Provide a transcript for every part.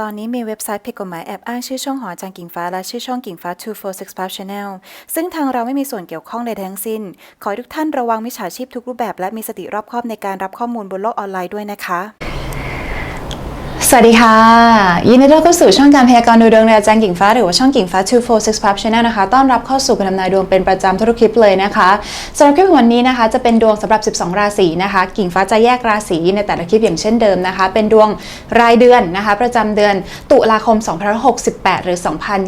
ตอนนี้มีเว็บไซต์ผิดกฎหมายแอบอ้างชื่อช่องหอจางกิ่งฟ้าและชื่อช่องกิ่งฟ้า 2465 Channel ซึ่งทางเราไม่มีส่วนเกี่ยวข้องใดทั้งสิ้น ขอให้ทุกท่านระวังมิจฉาชีพทุกรูปแบบและมีสติรอบคอบในการรับข้อมูลบนโลกออนไลน์ด้วยนะคะ สวัสดีค่ะ ยินดีต้อนรับเข้าสู่ช่องการพยากรณ์ดูดวงในอาจารย์กิ่งฟ้า หรือว่าช่องกิ่งฟ้า 246 Channel นะคะ ต้อนรับเข้าสู่การทำนายดวงเป็นประจำทุกคลิปเลยนะคะสำหรับคลิปวันนี้นะคะจะเป็นดวงสำหรับ 12 ราศีนะคะ กิ่งฟ้าจะแยกราศีในแต่ละคลิปอย่างเช่นเดิมนะคะ เป็นดวงรายเดือนนะคะ ประจำเดือนตุลาคม 2568 หรือ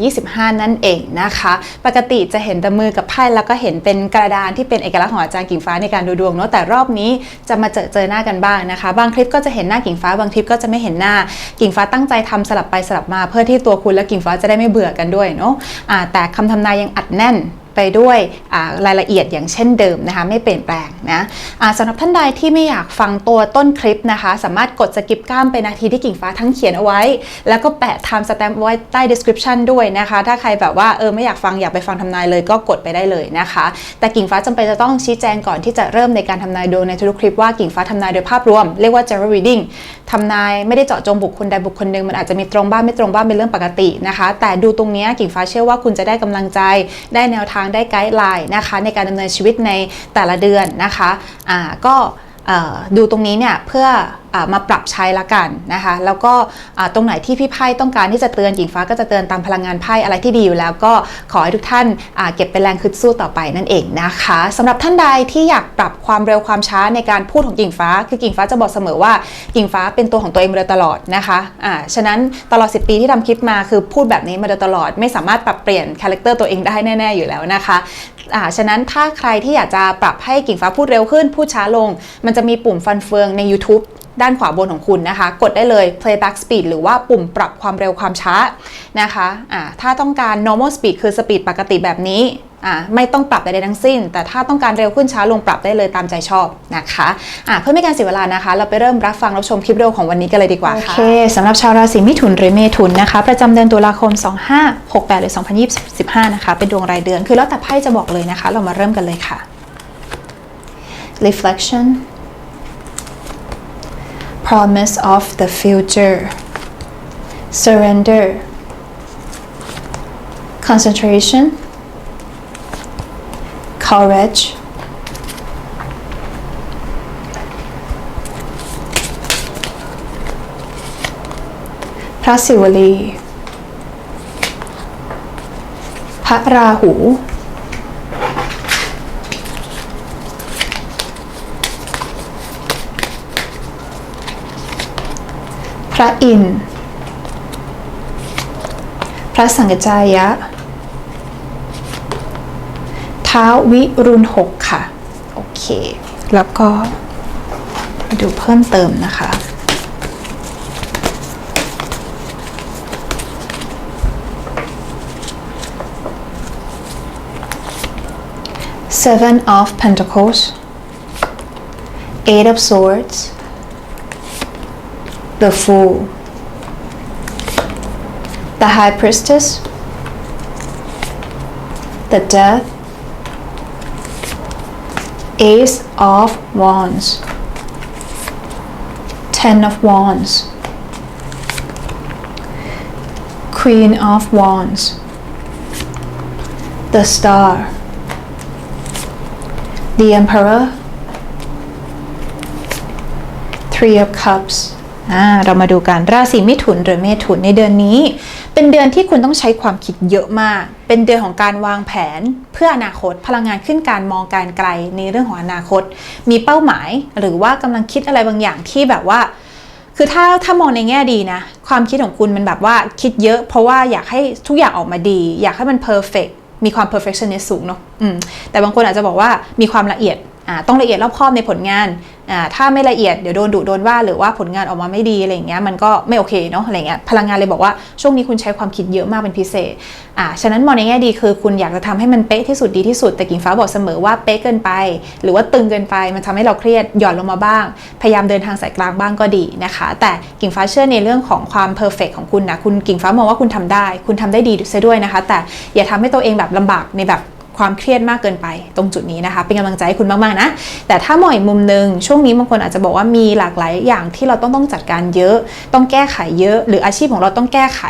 2025 นั่นเองนะคะ ปกติจะเห็นแต่มือกับไพ่แล้วก็เห็นเป็นกระดานที่เป็นเอกลักษณ์ของอาจารย์กิ่งฟ้าในการดูดวงเนาะแต่รอบนี้จะมาเจอเจอหน้ากันบ้างนะคะ บางคลิปก็จะเห็นหน้ากิ่งฟ้าบางคลิปก็จะไม่เห็นหน้ากิ่งฟ้าตั้งใจทำสลับไปสลับมาเพื่อที่ตัวคุณและกิ่งฟ้าจะได้ไม่เบื่อกันด้วยเนาะะแต่คำทำนายยังอัดแน่น ไปด้วยรายละเอียดอย่างเช่นเดิมนะคะ ไม่เปลี่ยนแปลงนะะสำหรับท่านใดที่ไม่อยากฟังตัวต้นคลิปนะคะ สามารถกดสกิปก้ามไปนาทีที่กิ่งฟ้าทั้งเขียนเอาไว้ แล้วก็แปะ time stamp ไว้ใต้ description ด้วยนะคะ ถ้าใครแบบว่าเออไม่อยากฟังอยากไปฟังทำนายเลย ก็กดไปได้เลยนะคะ แต่กิ่งฟ้าจำเป็นจะต้องชี้แจงก่อนที่จะเริ่มในการทำนายดวงในทุกคลิปว่ากิ่งฟ้าทำนายโดยภาพรวมเรียกว่า general reading ทำนายไม่ได้เจาะจงบุคคลใดบุคคลหนึ่งมันอาจจะมีตรงบ้างไม่ตรงบ้างเป็นเรื่องปกตินะคะ แต่ดูตรงนี้กิ่งฟ้าเชื่อว่าคุณจะได้กำลังใจได้แนวทางได้ไกด์ไลน์นะคะในการดำเนินชีวิตในแต่ละเดือนนะคะอ่าก็ดูตรงนี้เนี่ยเพื่อ มาปรับใช้ละกันนะคะ แล้วก็ตรงไหนที่พี่ไพ่ต้องการที่จะเตือนหญิงฟ้าก็จะเตือนตามพลังงานไพ่อะไรที่ดีอยู่แล้ว ก็ขอให้ทุกท่านเก็บเป็นแรงคึดสู้ต่อไปนั่นเองนะคะสำหรับท่านใดที่อยากปรับความเร็วความช้าในการพูดของกิ่งฟ้า คือกิ่งฟ้าจะบอกเสมอว่ากิ่งฟ้าเป็นตัวของตัวเองมาโดยตลอดนะคะอ่าฉะนั้นตลอด 10 ปีที่ทำคลิปมาคือพูดแบบนี้มาโดยตลอด ไม่สามารถปรับเปลี่ยนคาแรคเตอร์ตัวเองได้แน่ ๆอยู่แล้วนะคะอ่าฉะนั้นถ้าใครที่อยากจะปรับให้กิ่งฟ้าพูดเร็วขึ้น พูดช้าลง มันจะมีปุ่มฟันเฟืองใน YouTube ด้านขวาบนของคุณนะคะ กดได้เลย playback speed หรือว่าปุ่มปรับความเร็วความช้านะคะะถ้าต้องการ normal speed คือสปีดปกติแบบนี้ไม่ต้องปรับใดๆทั้งสิ้น แต่ถ้าต้องการเร็วขึ้นช้าลงปรับได้เลยตามใจชอบนะคะะเพื่อไม่การเสียเวลานะคะ เราไปเริ่มรับฟังรับชมคลิปวิดีโอของวันนี้กันเลยดีกว่าค่ะ โอเคสำหรับชาวราศีมิถุนหรือเมถุนนะคะ ประจำเดือนตุลาคม 2568 หรือ 2025 นะคะ เป็นดวงรายเดือน คือแล้วแต่ไพ่จะบอกเลยนะคะ เรามาเริ่มกันเลยค่ะ reflection promise of the future, surrender, concentration, courage,พระศิวลี พระราหู พระอินทร์พระสังกจายะ ท้าววิรุณหกค่ะ โอเค แล้วก็ดูเพิ่มเติมนะคะ Seven of Pentacles Eight of Swords the Fool, the High Priestess, the Death, Ace of Wands, Ten of Wands, Queen of Wands, the Star, the Emperor, Three of Cups, เรามาดูกันราศีมิถุนหรือเมถุนในเดือนนี้ เป็นเดือนที่คุณต้องใช้ความคิดเยอะมาก เป็นเดือนของการวางแผนเพื่ออนาคต พลังงานขึ้นการมองการไกลในเรื่องของอนาคต มีเป้าหมายหรือว่ากำลังคิดอะไรบางอย่างที่แบบว่า คือถ้าถ้ามองในแง่ดีนะ ความคิดของคุณมันแบบว่าคิดเยอะ เพราะว่าอยากให้ทุกอย่างออกมาดี อยากให้มันเพอร์เฟกมีความ perfectionist สูงเนาะแต่บางคนอาจจะบอกว่ามีความละเอียด ต้องละเอียดรอบคอบในผลงานถ้าไม่ละเอียดเดี๋ยวโดนดุโดนว่าหรือว่าผลงานออกมาไม่ดีอะไรเงี้ยมันก็ไม่โอเคเนาะอะไรเงี้ยพลังงานเลยบอกว่าช่วงนี้คุณใช้ความคิดเยอะมากเป็นพิเศษอ่าฉะนั้นมองในแง่ดีคือคุณอยากจะทำให้มันเป๊ะที่สุดดีที่สุดแต่กิ่งฟ้าบอกเสมอว่าเป๊ะเกินไป หรือว่าตึงเกินไปมันทำให้เราเครียดหย่อนลงมาบ้าง พยายามเดินทางสายกลางบ้างก็ดีนะคะ แต่กิ่งฟ้าเชื่อในเรื่องของความเพอร์เฟกของคุณนะคุณกิ่งฟ้ามองว่าคุณทำได้ คุณทำได้ดีซะด้วยนะคะ แต่อย่าทำให้ตัวเองแบบลำบากในแบบ ความเครียดมากเกินไปตรงจุดนี้นะคะ เป็นกำลังใจให้คุณมากๆนะ แต่ถ้ามองอีกมุมหนึ่งช่วงนี้บางคนอาจจะบอกว่ามีหลากหลายอย่างที่เราต้องต้องจัดการเยอะ ต้องแก้ไขเยอะ หรืออาชีพของเราต้องแก้ไข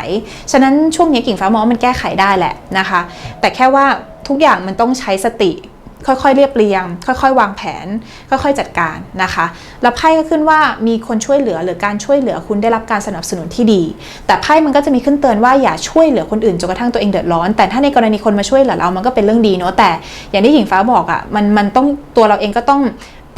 ฉะนั้นช่วงนี้กิ่งฟ้ามองมันแก้ไขได้แหละนะคะ แต่แค่ว่าทุกอย่างมันต้องใช้สติ ค่อยๆ เรียบเรียง ค่อยๆ วางแผน ค่อยๆ จัดการนะคะแล้วไพ่ก็ขึ้นว่ามีคนช่วยเหลือหรือการช่วยเหลือคุณได้รับการสนับสนุนที่ดี แต่ไพ่มันก็จะมีขึ้นเตือนว่าอย่าช่วยเหลือคนอื่นจนกระทั่งตัวเองเดือดร้อน แต่ถ้าในกรณีคนมาช่วยเหลือเรามันก็เป็นเรื่องดีเนาะแต่อย่างที่หญิงฟ้าบอกอะ่ะมันมันต้องตัวเราเองก็ต้อง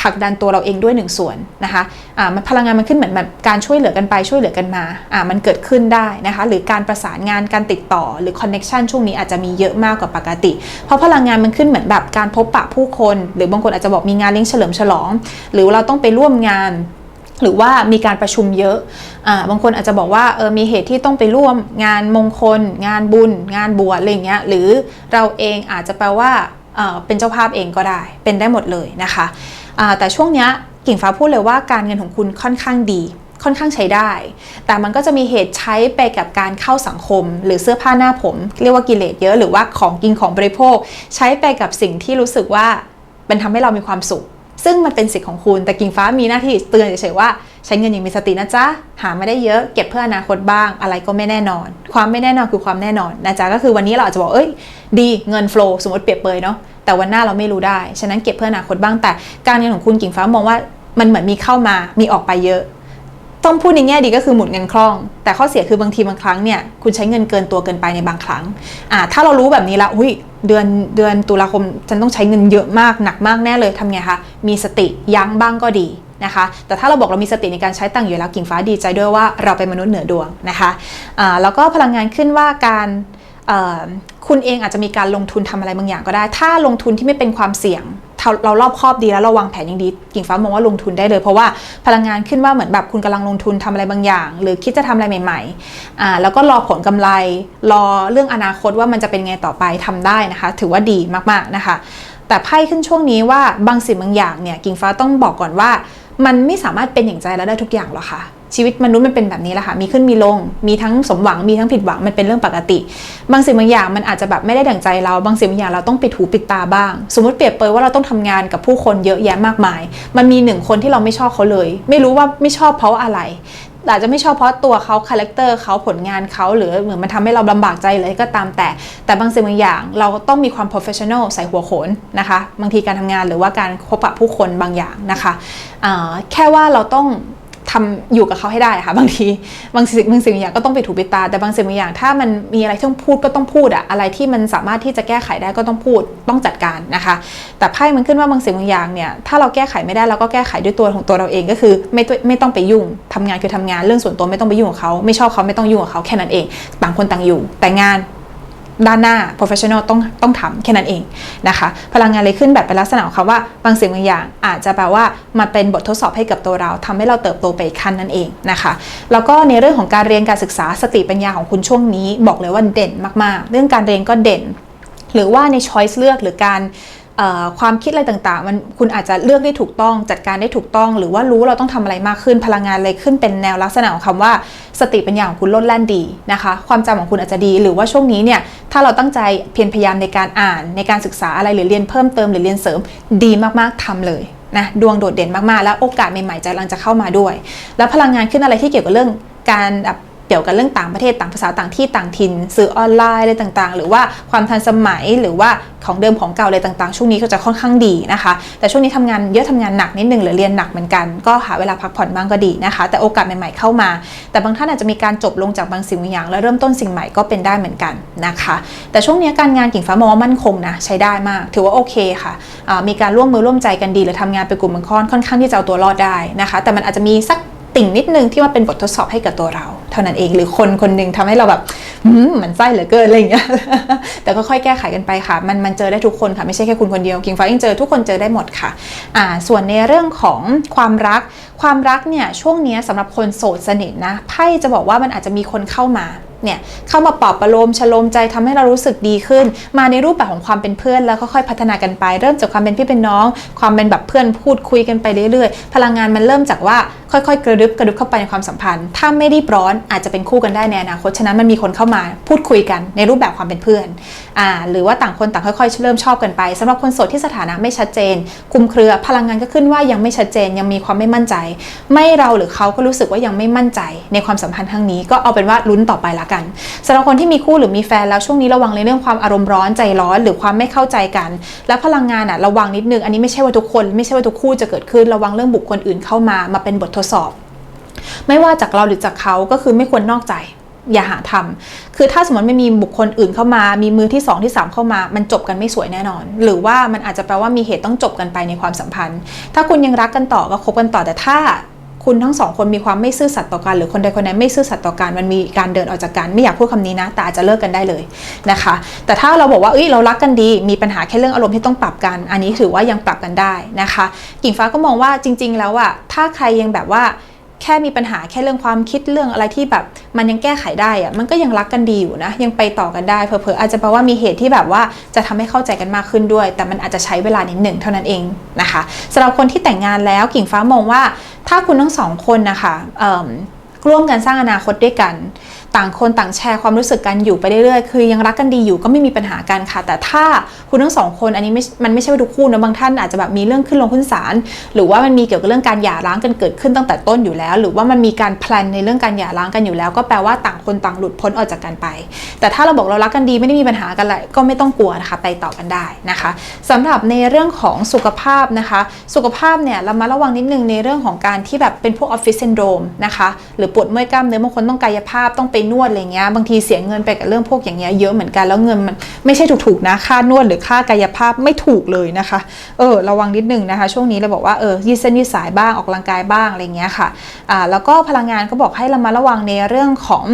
ผลักดันตัวเราเองด้วยหนึ่งส่วนนะคะอ่ามันพลังงานมันขึ้นเหมือนแบบการช่วยเหลือกันไปช่วยเหลือกันมาอ่ามันเกิดขึ้นได้นะคะหรือการประสานงานการติดต่อหรือคอนเน็ชันช่วงนี้อาจจะมีเยอะมากกว่าปกติ เพราะพลังงานมันขึ้นเหมือนแบบการพบปะผู้คน หรือบางคนอาจจะบอกมีงานเลี้ยงเฉลิมฉลอง หรือเราต้องไปร่วมงานหรือว่ามีการประชุมเยอะอ่าบางคนอาจจะบอกว่าเออมีเหตุที่ต้องไปร่วมงานมงคล งานบุญ งานบวชอะไรเงี้ยหรือเราเองอาจจะแปลว่าเอ่อเป็นเจ้าภาพเองก็ได้ เป็นได้หมดเลยนะคะ แต่ช่วงเนี้ยกิ่งฟ้าพูดเลยว่าการเงินของคุณค่อนข้างดี ค่อนข้างใช้ได้ แต่มันก็จะมีเหตุใช้ไปกับการเข้าสังคม หรือเสื้อผ้าหน้าผม เรียกว่ากิเลสเยอะหรือว่าของกินของบริโภค ใช้ไปกับสิ่งที่รู้สึกว่าเป็นทำให้เรามีความสุข ซึ่งมันเป็นสิทธิ์ของคุณ แต่กิ่งฟ้ามีหน้าที่เตือนเฉยๆว่าใช้เงินอย่างมีสตินะจ๊ะ หาไม่ได้เยอะเก็บเพื่ออนาคตบ้าง อะไรก็ไม่แน่นอน ความไม่แน่นอนคือความแน่นอนนะจ๊ะก็คือวันนี้เราอาจจะบอกเอ้ยดีเงินโฟล์สมมติเปรียบเปยเนาะแต่วันหน้าเราไม่รู้ได้ ฉะนั้นเก็บเพื่ออนาคตบ้าง แต่การเงินของคุณกิ่งฟ้ามองว่ามันเหมือนมีเข้ามามีออกไปเยอะ ต้องพูดในแง่ดีก็คือหมุนเงินคล่อง แต่ข้อเสียคือบางทีบางครั้งเนี่ยคุณใช้เงินเกินตัวเกินไปในบางครั้งอ่าถ้าเรารู้แบบนี้ละอุ้ย เดือนเดือนตุลาคมฉันต้องใช้เงินเยอะมากหนักมากแน่เลยทำไงคะมีสติยั้งบ้างก็ดีนะคะ แต่ถ้าเราบอกเรามีสติในการใช้ตังค์อยู่แล้วกิ่งฟ้าดีใจด้วยว่าเราเป็นมนุษย์เหนือดวงนะคะะแล้วก็พลังงานขึ้นว่าการคุณเองอาจจะมีการลงทุนทำอะไรบางอย่างก็ได้ ถ้าลงทุนที่ไม่เป็นความเสี่ยง เรารอบครอบดีแล้วเราวางแผนอย่างดีกิ่งฟ้ามองว่าลงทุนได้เลย เพราะว่าพลังงานขึ้นว่าเหมือนแบบคุณกำลังลงทุนทำอะไรบางอย่าง หรือคิดจะทำอะไรใหม่ๆอ่าแล้วก็รอผลกำไร รอเรื่องอนาคตว่ามันจะเป็นไงต่อไปทำได้นะคะ ถือว่าดีมากๆนะคะ แต่ไพ่ขึ้นช่วงนี้ว่าบางสิ่งบางอย่างเนี่ยกิ่งฟ้าต้องบอกก่อนว่า มันไม่สามารถเป็นอย่างใจเราได้ทุกอย่างหรอกค่ะ ชีวิตมนุษย์มันเป็นแบบนี้แหละค่ะ มีขึ้นมีลง มีทั้งสมหวัง มีทั้งผิดหวัง มันเป็นเรื่องปกติ บางสิ่งบางอย่างมันอาจจะแบบไม่ได้ดั่งใจเรา บางสิ่งบางอย่างเราต้องปิดหูปิดตาบ้าง สมมติเปรียบเปรยว่าเราต้องทำงานกับผู้คนเยอะแยะมากมาย มันมีหนึ่งคนที่เราไม่ชอบเขาเลย ไม่รู้ว่าไม่ชอบเพราะอะไรอาจจะไม่ชอบเพราะตัวเขาคาแรคเตอร์เขาผลงานเขาหรือเหมือนมันทำให้เราลำบากใจเลยก็ตามแต่ แต่บางสิ่งบางอย่าง เราต้องมีความ professional ใส่หัวโขนนะคะ บางทีการทำงานหรือว่าการพบปะผู้คนบางอย่างนะคะ แค่ว่าเราต้อง ทำอยู่กับเขาให้ได้ค่ะ บางทีบางสิ่งบางสิ่งบางอย่างก็ต้องไปถูปิตา แต่บางสิ่งบางอย่างถ้ามันมีอะไรที่ต้องพูดก็ต้องพูดอะอะไรที่มันสามารถที่จะแก้ไขได้ก็ต้องพูดต้องจัดการนะคะ แต่ไพ่มันขึ้นว่าบางสิ่งบางอย่างเนี่ยถ้าเราแก้ไขไม่ได้เราก็แก้ไขด้วยตัวของตัวเราเองก็คือไม่ต้องไม่ต้องไปยุ่งทำงานคือทำงานเรื่องส่วนตัวไม่ต้องไปยุ่งกับเขาไม่ชอบเขาไม่ต้องยุ่งกับเขาแค่นั้นเอง ต่างคนต่างอยู่ แต่งาน ด้านหน้า professional ต้องต้องทำแค่นั้นเองนะคะ พลังงานเลยขึ้นแบบเป็นลักษณะของคำว่าบางสิ่งบางอย่าง อาจจะแปลว่ามาเป็นบททดสอบให้กับตัวเราทำให้เราเติบโตไปขั้นนั่นเองนะคะ แล้วก็ในเรื่องของการเรียนการศึกษาสติปัญญาของคุณช่วงนี้ บอกเลยว่าเด่นมากๆ เรื่องการเรียนก็เด่น หรือว่าใน choice เลือกหรือการ ความคิดอะไรต่างๆ มันคุณอาจจะเลือกได้ถูกต้องจัดการได้ถูกต้อง หรือว่ารู้เราต้องทำอะไรมากขึ้นพลังงานเลยขึ้นเป็นแนวลักษณะของคำว่า สติปัญญาของคุณลดแล่นดีนะคะ ความจำของคุณอาจจะดี หรือว่าช่วงนี้เนี่ยถ้าเราตั้งใจเพียรพยายามในการอ่านในการศึกษาอะไรหรือเรียนเพิ่มเติมหรือเรียนเสริมดีมากๆทำเลยนะดวงโดดเด่นมากๆ แล้วโอกาสใหม่ๆจะกำลังจะเข้ามาด้วย แล้วพลังงานขึ้นอะไรที่เกี่ยวกับเรื่องการแบบ เกี่ยวกับเรื่องต่างประเทศต่างภาษาต่างที่ต่างถิ่นสื่อออนไลน์อะไรต่างๆ หรือว่าความทันสมัยหรือว่าของเดิมของเก่าอะไรต่างๆ ช่วงนี้ก็จะค่อนข้างดีนะคะ แต่ช่วงนี้ทำงานเยอะทำงานหนักนิดนึงหรือเรียนหนักเหมือนกัน ก็หาเวลาพักผ่อนบ้างก็ดีนะคะ แต่โอกาสใหม่ๆเข้ามา แต่บางท่านอาจจะมีการจบลงจากบางสิ่งบางอย่าง แล้วเริ่มต้นสิ่งใหม่ก็เป็นได้เหมือนกันนะคะ แต่ช่วงนี้การงานกิ่งฟ้ามองว่ามั่นคงนะใช้ได้มาก ถือว่าโอเคค่ะอ่ามีการร่วมมือร่วมใจกันดีหรือทำงานเป็นกลุ่มเป็นก้อนค่อนข้างที่จะเอาตัวรอดได้นะคะ แต่มันอาจจะมีสัก ติ่งนิดนึงที่ว่าเป็นบททดสอบให้กับตัวเรา เท่านั้นเองหรือคนคนหนึ่งทำให้เราแบบมเหมือนไส้เหลือเกินอะไรอย่างเงี้ยแต่ก็ค่อยแก้ไขกันไปค่ะ มันมันเจอได้ทุกคนค่ะไม่ใช่แค่คุณคนเดียวกิงฟ้ายังเจอทุกคนเจอได้หมดค่ะอ่าส่วนในเรื่องของความรัก ความรักเนี่ยช่วงนี้ยสำหรับคนโสดสนิทนะไพ่จะบอกว่ามันอาจจะมีคนเข้ามาเนี่ยเข้ามาปลอบประโลมชโลมใจทำให้เรารู้สึกดีขึ้น มาในรูปแบบของความเป็นเพื่อนแล้วค่อยๆพัฒนากันไป เริ่มจากความเป็นพี่เป็นน้อง ความเป็นแบบเพื่อนพูดคุยกันไปเรื่อยๆ พลังงานมันเริ่มจากว่าค่อยๆ กระดึบกระดึบเข้าไปในความสัมพันธ์ ถ้าไม่รีบร้อนอาจจะเป็นคู่กันได้ในอนาคต ฉะนั้นมันมีคนเข้ามาพูดคุยกันในรูปแบบความเป็นเพื่อนอ่าหรือว่าต่างคนต่างค่อยๆ เริ่มชอบกันไปสำหรับคนโสดที่สถานะไม่ชัดเจน คุมเครือพลังงานก็ขึ้นว่ายังไม่ชัดเจนยังมีความไม่มั่นใจ ไม่เราหรือเขาก็รู้สึกว่ายังไม่มั่นใจในความสัมพันธ์ครั้งนี้ก็เอาเป็นว่าลุ้นต่อไปละกันสำหรับคนที่มีคู่หรือมีแฟนแล้วช่วงนี้ระวังในเรื่องความอารมณ์ร้อนใจร้อน หรือความไม่เข้าใจกัน และพลังงานอะระวังนิดนึงอันนี้ไม่ใช่ว่าทุกคน ไม่ใช่ว่าทุกคู่จะเกิดขึ้นระวังเรื่องบุคคลอื่นเข้ามามาเป็นบททดสอบ ไม่ว่าจากเราหรือจากเขาก็คือไม่ควรนอกใจ อย่าหาทำคือถ้าสมมติไม่มีบุคคลอื่นเข้ามา มีมือที่ 2 ที่ 3 เข้ามา มันจบกันไม่สวยแน่นอน หรือว่ามันอาจจะแปลว่ามีเหตุต้องจบกันไปในความสัมพันธ์ ถ้าคุณยังรักกันต่อก็คบกันต่อแต่ถ้า คุณทั้งสองคนมีความไม่ซื่อสัตย์ต่อกัน หรือคนใดคนใดไม่ซื่อสัตย์ต่อกันมันมีการเดินออกจากกันไม่อยากพูดคำนี้นะ แต่อาจจะเลิกกันได้เลยนะคะ แต่ถ้าเราบอกว่าเอ้ยเรารักกันดี มีปัญหาแค่เรื่องอารมณ์ที่ต้องปรับกัน อันนี้ถือว่ายังปรับกันได้นะคะ กิ่งฟ้าก็มองว่าจริง ๆ แล้วอะถ้าใครยังแบบว่า แค่มีปัญหาแค่เรื่องความคิดเรื่องอะไรที่แบบ มันยังแก้ไขได้อะมันก็ยังรักกันดีอยู่นะ ยังไปต่อกันได้เผลอๆอาจจะแปลว่ามีเหตุที่แบบว่าจะทำให้เข้าใจกันมากขึ้นด้วย แต่มันอาจจะใช้เวลานิดหนึ่งเท่านั้นเองนะคะสำหรับคนที่แต่งงานแล้วกิ่งฟ้ามองว่า ถ้าคุณทั้งสองคนนะคะเอิ่มร่วมกันสร้างอนาคตด้วยกัน ต่างคนต่างแชร์ความรู้สึกกันอยู่ไปเรื่อยๆ คือยังรักกันดีอยู่ก็ไม่มีปัญหากันค่ะ แต่ถ้าคุณทั้งสองคนอันนี้ไม่มันไม่ใช่ว่าทุกคู่นะบางท่านอาจจะแบบมีเรื่องขึ้นลงขึ้นศาลหรือว่ามันมีเกี่ยวกับเรื่องการหย่าร้างกันเกิดขึ้นตั้งแต่ต้นอยู่แล้ว หรือว่ามันมีการแพลนในเรื่องการหย่าร้างกันอยู่แล้ว ก็แปลว่าต่างคนต่างหลุดพ้นออกจากกันไป แต่ถ้าเราบอกเรารักกันดีไม่ได้มีปัญหากันเลยก็ไม่ต้องกลัวนะคะ ไปต่อกันได้นะคะสำหรับในเรื่องของสุขภาพนะคะ สุขภาพเนี่ยเรามาระวังนิดนึงในเรื่องของการที่แบบเป็นพวกออฟฟิศซินโดรมนะคะหรือปวดเมื่อยกล้ามเนื้อบางคนต้องกายภาพต้องไปนวดอะไรเงี้ยบางทีเสียเงินไปกับเรื่องพวกอย่างเงี้ยเยอะเหมือนกันแล้วเงินมันไม่ใช่ถูกๆนะค่านวดหรือค่ากายภาพไม่ถูกเลยนะคะเออระวังนิดนึงนะคะ ช่วงนี้เราบอกว่าเออยืดเส้นยืดสายบ้างออกกำลังกายบ้างอะไรเงี้ยค่ะอ่าแล้วก็พลังงานก็บอกให้เรามาระวังในเรื่องของ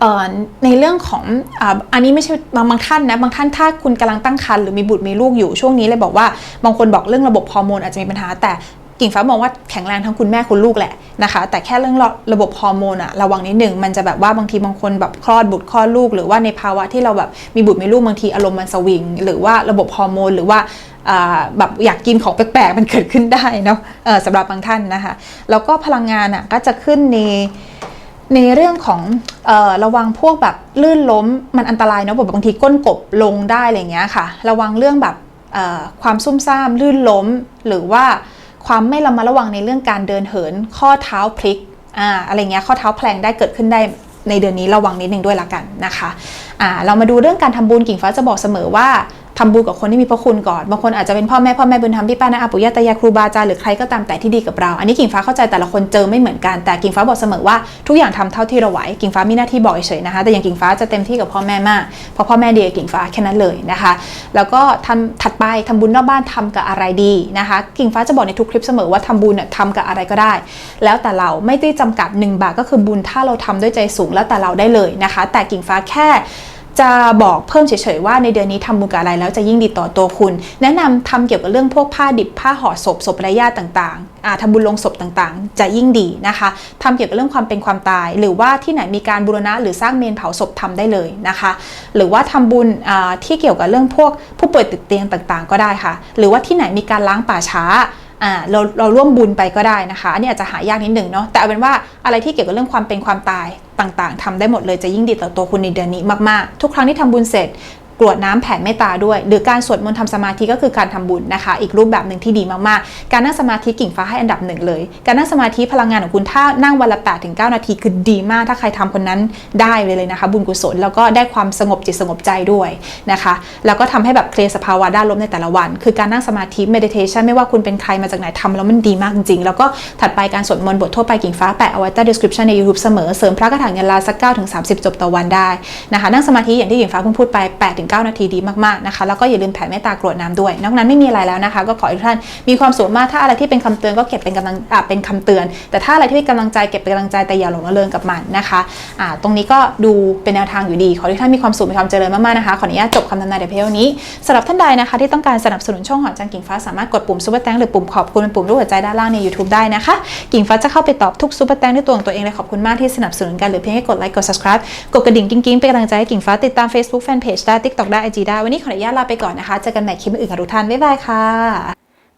เออในเรื่องของอาอันนี้ไม่ใช่บางบางท่านนะบางท่านถ้าคุณกำลังตั้งครรภ์หรือมีบุตรมีลูกอยู่ช่วงนี้เลยบอกว่าบางคนบอกเรื่องระบบฮอร์โมนอาจจะมีปัญหาแต่ กิ่งฟ้ามองว่าแข็งแรงทั้งคุณแม่คุณลูกแหละนะคะ แต่แค่เรื่องระบบฮอร์โมนอะระวังนิดหนึ่งมันจะแบบว่าบางทีบางคนแบบคลอดบุตรคลอดลูก หรือว่าในภาวะที่เราแบบมีบุตรมีลูกบางทีอารมณ์มันสวิง หรือว่าระบบฮอร์โมนหรือว่าแบบอยากกินของแปลกๆมันเกิดขึ้นได้เนาะสำหรับบางท่านนะคะแล้วก็พลังงานอะก็จะขึ้นในในเรื่องของออระวังพวกแบบลื่นล้มมันอันตรายเนาะแบบบางทีก้นกบลงได้อะไรอย่างเงี้ยค่ะ ระวังเรื่องแบบความซุ่มซ่ามลื่นล้มหรือว่า ความไม่ระมัดระวังในเรื่องการเดินเหิน ข้อเท้าพลิกอ่าอะไรเงี้ยข้อเท้าแพลงได้เกิดขึ้นได้ในเดือนนี้ระวังนิดนึงด้วยละกันนะคะอ่าเรามาดูเรื่องการทำบุญกิ่งฟ้าจะบอกเสมอว่า ทำบุญกับคนที่มีพระคุณก่อน บางคนอาจจะเป็นพ่อแม่พ่อแม่บุญธรรมพี่ป้านะอาปุยาตายายครูบาอาจารย์หรือใครก็ตามแต่ที่ดีกับเรา อันนี้กิ่งฟ้าเข้าใจแต่ละคนเจอไม่เหมือนกัน แต่กิ่งฟ้าบอกเสมอว่าทุกอย่างทำเท่าที่เราไหว กิ่งฟ้ามีหน้าที่บอกเฉยนะคะ แต่อย่างกิ่งฟ้าจะเต็มที่กับพ่อแม่มาก เพราะพ่อแม่ดีกับกิ่งฟ้าแค่นั้นเลยนะคะ แล้วก็ทำถัดไปทำบุญนอกบ้านทำกับอะไรดีนะคะ กิ่งฟ้าจะบอกในทุกคลิปเสมอว่าทำบุญทำกับอะไรก็ได้ แล้วแต่เราไม่ได้จำกัด1บาทก็คือบุญถ้าเราทำด้วยใจสูงแล้วแต่เราได้เลยนะคะ แต่กิ่งฟ้าแค่ จะบอกเพิ่มเฉยๆว่าในเดือนนี้ทำบุญกับอะไรแล้วจะยิ่งดีต่อตัวคุณ แนะนำทำเกี่ยวกับเรื่องพวกผ้าดิบผ้าห่อศพศพไร้ญาติต่างๆทำบุญลงศพต่างๆ จะยิ่งดีนะคะทำเกี่ยวกับเรื่องความเป็นความตาย หรือว่าที่ไหนมีการบูรณะหรือสร้างเมนเผาศพทำได้เลยนะคะ หรือว่าทำบุญที่เกี่ยวกับเรื่องพวกผู้ป่วยติดเตียงต่างๆ ก็ได้ค่ะ หรือว่าที่ไหนมีการล้างป่าช้า อ่าเราเราร่วมบุญไปก็ได้นะคะอันนี้อาจจะหายากนิดหนึ่งเนาะแต่เอาเป็นว่าอะไรที่เกี่ยวกับเรื่องความเป็นความตายต่างๆทำได้หมดเลยจะยิ่งดีต่อตัวคุณในเดือนนี้มากๆ ทุกครั้งที่ทำบุญเสร็จ กรวดน้ำแผ่เมตตาด้วย หรือการสวดมนต์ทำสมาธิก็คือการทำบุญนะคะ อีกรูปแบบหนึ่งที่ดีมากๆ การนั่งสมาธิกิ่งฟ้าให้อันดับหนึ่งเลย การนั่งสมาธิพลังงานของคุณถ้านั่งวันละ8ถึง9นาทีคือดีมากถ้าใครทำคนนั้นได้เลยเลยนะคะ บุญกุศลแล้วก็ได้ความสงบจิตสงบใจด้วยนะคะ แล้วก็ทำให้แบบเคลียร์สภาวะด้านลบในแต่ละวัน คือการนั่งสมาธิ meditation ไม่ว่าคุณเป็นใครมาจากไหนทำแล้วมันดีมากจริงๆ แล้วก็ถัดไปการสวดมนต์บททั่วไปกิ่งฟ้าแปะเอาไว้ใต้ description ใน YouTube เสมอเสริมพระคาถาเงินลาสัก9ถึง30 จบต่อวันได้นะคะนั่งสมาธิอย่างที่กิ่งฟ้าเพิ่งพูดไป8ถึง9 นาทีดีมากๆนะคะแล้วก็อย่าลืมแผ่เมตตากรวดน้ำด้วย นอกนั้นไม่มีอะไรแล้วนะคะ ก็ขอให้ทุกท่านมีความสุขมากถ้าอะไรที่เป็นคำเตือนก็เก็บเป็นกำลังเป็นคำเตือน แต่ถ้าอะไรที่เป็นกำลังใจเก็บเป็นกำลังใจแต่อย่าหลงระเริงกับมันนะคะอ่าตรงนี้ก็ดูเป็นแนวทางอยู่ดี ขอให้ทุกท่านมีความสุขมีความเจริญมากๆนะคะขออนุญาตจบคำทำนายเดี๋ยวเพียงนี้สำหรับท่านใดนะคะ ที่ต้องการสนับสนุนช่องหอจังกิ่งฟ้าสามารถกดปุ่มซุปเปอร์แตงหรือปุ่มขอบคุณเป็นปุ่มรูปหัวใจด้านล่างใน YouTube ได้นะคะ กิ่งฟ้าจะเข้าไปตอบทุกซุปเปอร์แตงด้วยตัวของตัวเองเลยขอบคุณมากที่สนับสนุนกันหรือเพียงแค่กดไลค์กด subscribe กดกระดิ่งกิ๊งๆเป็นกำลังใจให้กิ่งฟ้าติดตาม Facebook Fanpage ได้ TikTok ได้ IG ได้ วันนี้ขออนุญาตลาไปก่อนนะคะ เจอกันใหม่คลิปอื่นค่ะทุกท่าน บ๊ายบายค่ะ